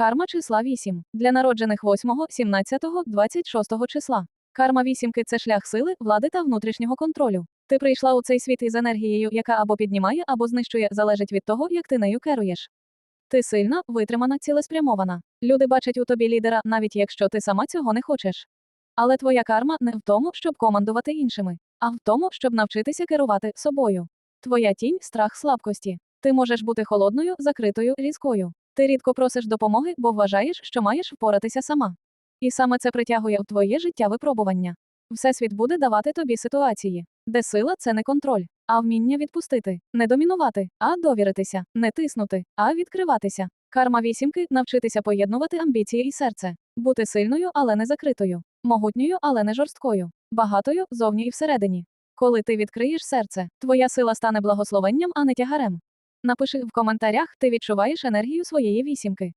Карма числа 8. Для народжених 8, 17, 26 числа. Карма вісімки це шлях сили, влади та внутрішнього контролю. Ти прийшла у цей світ із енергією, яка або піднімає, або знищує, залежить від того, як ти нею керуєш. Ти сильна, витримана, цілеспрямована. Люди бачать у тобі лідера, навіть якщо ти сама цього не хочеш. Але твоя карма не в тому, щоб командувати іншими, а в тому, щоб навчитися керувати собою. Твоя тінь страх слабкості. Ти можеш бути холодною, закритою, різкою. Ти рідко просиш допомоги, бо вважаєш, що маєш впоратися сама. І саме це притягує в твоє життя випробування. Всесвіт буде давати тобі ситуації, де сила це не контроль, а вміння відпустити, не домінувати, а довіритися, не тиснути, а відкриватися. Карма вісімки навчитися поєднувати амбіції і серце, бути сильною, але не закритою, могутньою, але не жорсткою, багатою зовні і всередині. Коли ти відкриєш серце, твоя сила стане благословенням, а не тягарем. Напиши в коментарях, ти відчуваєш енергію своєї вісімки.